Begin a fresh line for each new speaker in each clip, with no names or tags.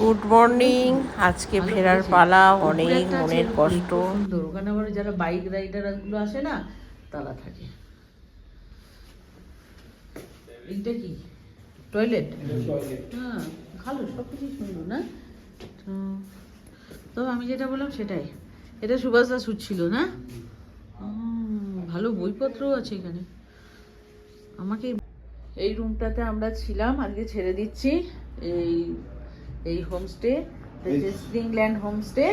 Good morning আজকে ফেরার পালা অনেক মনের কষ্ট।
ওখানে আবার যারা বাইক রাইডারগুলো আসে না তারা থাকে। এইটা কি? টয়লেট হ্যাঁ ভালো সব কিছুই সুন্দর না? তো তো আমি যেটা বললাম সেটাই। এটা সুভাষ দাস ছিল না? ভালো বইপত্রও আছে এখানে। আমাকে এই রুমটাতে আমরা ছিলাম আজকে ছেড়ে দিচ্ছি। এই এই হোমস্টে স্প্রিংল্যান্ড হোমস্টে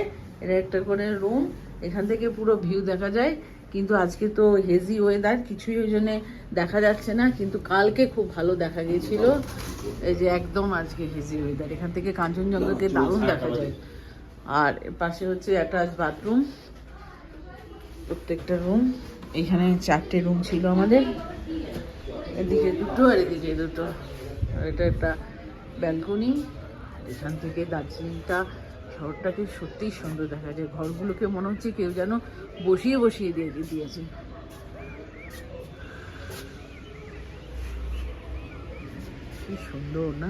এটা একটা করে রুম এখান থেকে পুরো ভিউ দেখা যায়। কিন্তু আজকে তো হেজি ওয়েদার কিছুই ওই জন্যে দেখা যাচ্ছে না। কিন্তু কালকে খুব ভালো দেখা গিয়েছিল। এই যে একদম আজকে হেজি ওয়েদার এখান থেকে কাঞ্চনজঙ্ঘাকে দারুণ দেখা যায়। আর এর পাশে হচ্ছে অ্যাটাচ বাথরুম প্রত্যেকটা রুম এখানে চারটে রুম ছিল আমাদের। এদিকে দুটো আর এদিকে দুটো। এটা একটা ব্যালকনি এখান থেকে দার্জিলিংটা শহরটাকে সত্যিই সুন্দর দেখা যায়। ঘরগুলোকে মনে হচ্ছে কেউ যেন বসিয়ে বসিয়ে দিয়ে দিয়ে দিয়েছে। কি সুন্দর, না?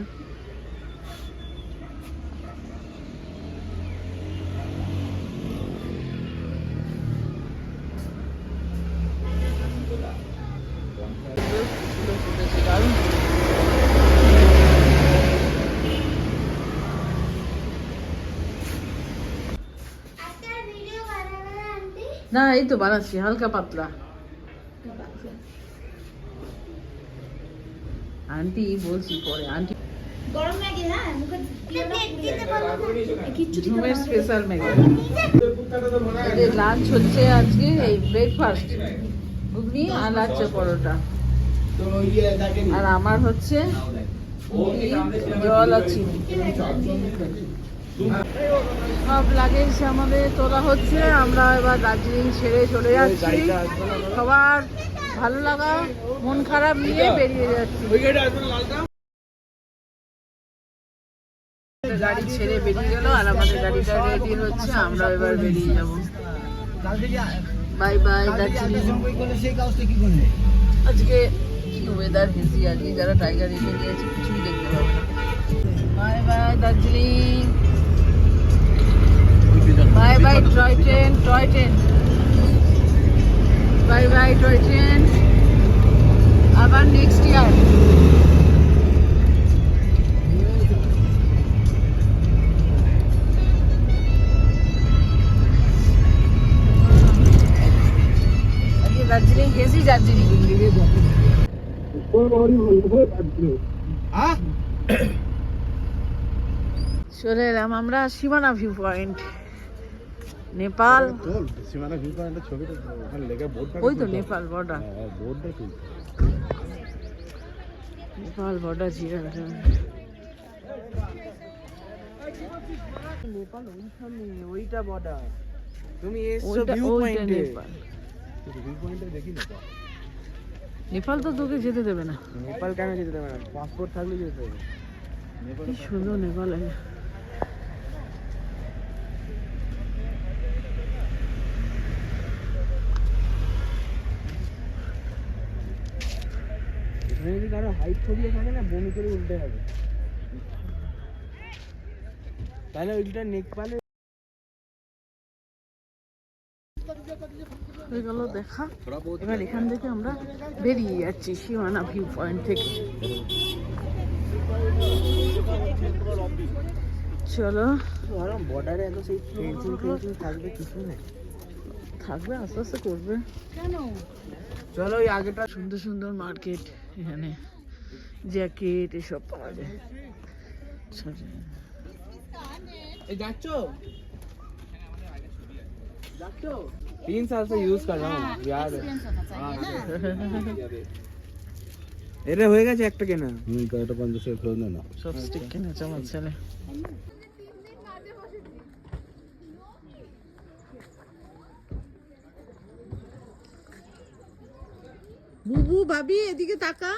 না এই তো বানাচ্ছি হালকা পাতলা আন্টি বলছি পরে আন্টি স্পেশাল লাঞ্চ হচ্ছে আজকে এই ব্রেকফাস্ট আর পরোটা আর আমার হচ্ছে জল চিনি সব লাগেজ আমাদের, তোলা হচ্ছে। আমরা এবার দার্জিলিং ছেড়ে চলে যাচ্ছি। সবার ভালো লাগা, মন খারাপ নিয়ে বেরিয়ে যাচ্ছি। গাড়ি ছেড়ে বেরিয়ে গেল, আর আমাদের গাড়িটা রেডি হচ্ছে, আমরা এবার বেরিয়ে যাব। Bye bye Darjeeling. আজকে কি ওয়েদার হেজি আজকে যারা টাইগার রেখে নিয়েছে কিছুই দেখতে পাবে না। Bye bye Darjeeling. Bye bye toy train toy train bye bye toy train আবার নেক্সট ইয়ার দার্জিলিং গেছি দার্জিলিং চলে এলাম আমরা সীমানা ভিউ পয়েন্ট নেপাল।
সীমানা ভিউ পয়েন্টের ছবিটা ওখানে লেগে বোর্ডটা
ওই তো নেপাল বর্ডার
হ্যাঁ বোর্ডটা তুল
নেপাল বর্ডার জিরা
নেপাল ওইখানে ওইটা বর্ডার তুমি এসছো ভিউ পয়েন্টে
নেপাল।
ভিউ পয়েন্টে দেখি না
নেপাল তো তোকে যেতে দেবে না।
নেপাল কেন যেতে দেবে না? পাসপোর্ট থাকলে যেতে দেবে।
কি সুন্দর নেপাল।
যদি কারও হাইট ছড়িয়ে থাকে না বমি করে উল্টে হবে তাহলে ওইটা নেপালে
হয়ে গেল দেখা। এবার এখান থেকে আমরা বেরিয়ে যাচ্ছি সীমানা ভিউ পয়েন্ট থেকে। চলো।
বর্ডারে এত সেই ফেন্সিং ফেন্সিং থাকবে কিছু নেই।
থাকবে আস্তে আস্তে করবে।
চলো ওই আগেটা
সুন্দর সুন্দর মার্কেট এখানে জ্যাকেট এসব পাওয়া যায় আচ্ছা,
এই যাচ্ছ যাচ্ছ तीन साल से यूज कर रहा हूँ याद है এটা হয়ে গেছে একটা কেনা হুম এটা পঞ্চাশের ফেরত না
সব স্টিক কিনেছে আমার ছেলে বুবু ভাবি এদিকে তাকা।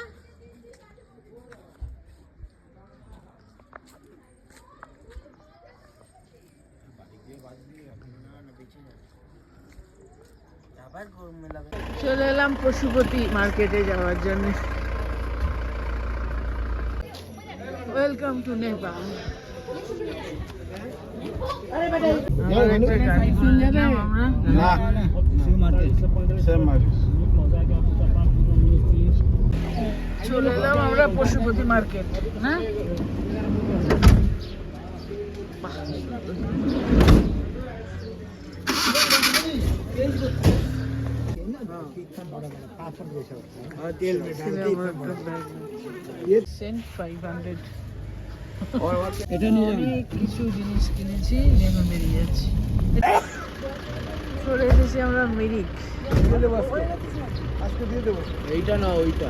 চলে এলাম পশুপতি মার্কেটে যাওয়ার জন্য। ওয়েলকাম টু নেপাল আমরা একটা গাড়ি করে নিলাম আমরা চলে এলাম আমরা পশুপতি মার্কেট না সেন্ট ফাইভ হান্ড্রেড অনেক কিছু জিনিস কিনেছি এখন বেরিয়ে যাচ্ছি। চলে এসেছি আমরা মিরিক।
এইটা না ওইটা।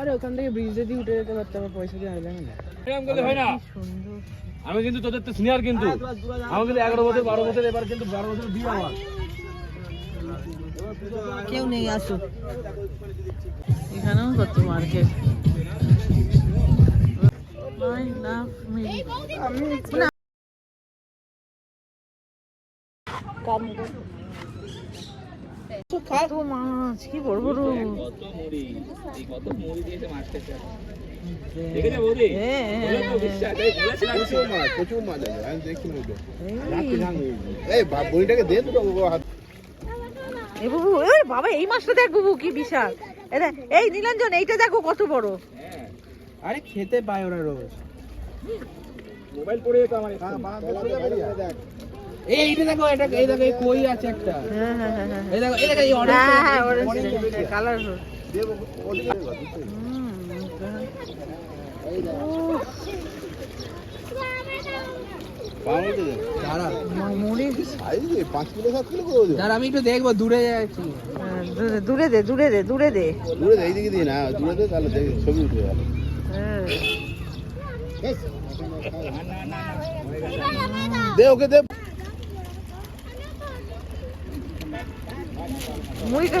আরে ওখান থেকে ব্রিজ দিয়ে উঠে যেতে পারতাম পয়সা দিয়ে আইলাম না।
এরকম করলে হয় না আমি কিন্তু তোদের তো সিনিয়র কিন্তু। আমি কিন্তু এগারো বছর বারো বছর এবার কিন্তু বারো বছর বিয়ে আমার।
কেউ নেই আসো। এখানেও কত মার্কেট. না। কত মাছ কি বড় বড় হ্যাঁ, হ্যাঁ, হ্যাঁ। বুবু এই বাবা এই মাছটা দেখ বুবু কি বিশাল। এই এই নীলাঞ্জন এইটা দেখো কত বড়।
আরে খেতে পায় ওরা রোজ।
মোবাইল পড়ে যেত আমার
এই দেখো এটা এই দেখো এই কই আছে একটা?
হ্যাঁ হ্যাঁ হ্যাঁ হ্যাঁ।
এই দেখো এই দেখো এই
হ্যাঁ হ্যাঁ অরেঞ্জ কালারফুল
পাউরুটি দে
দাঁড়া
মুড়ি
সাইজ দে পাঁচ কিলো সাত কিলো করে দে
দাঁড়া আমি একটু দেখব দূরে যাচ্ছি।
হ্যাঁ, দূরে- দে দূরে দে দূরে দে।
দূরে দে এইদিকে দিই না দূরে দে তাহলে দেখ ছবি উঠে ভালো
হ্যাঁ।
দে ওকে দে।
মুড়িটা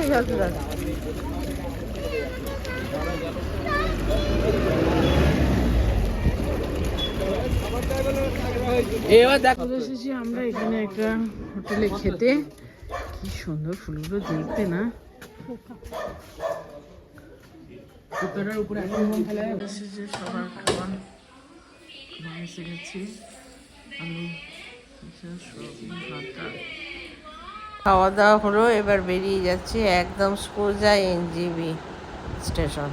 এবার দেখো।
এসেছি আমরা এখানে একটা হোটেলে খেতে। কি সুন্দর ফুলগুলো দেখতে না। সবার খাবার এসে গেছি আলু ভাতা
খাওয়া দাওয়া হলো এবার বেরিয়ে যাচ্ছি একদম সোজা এনজিবি স্টেশন।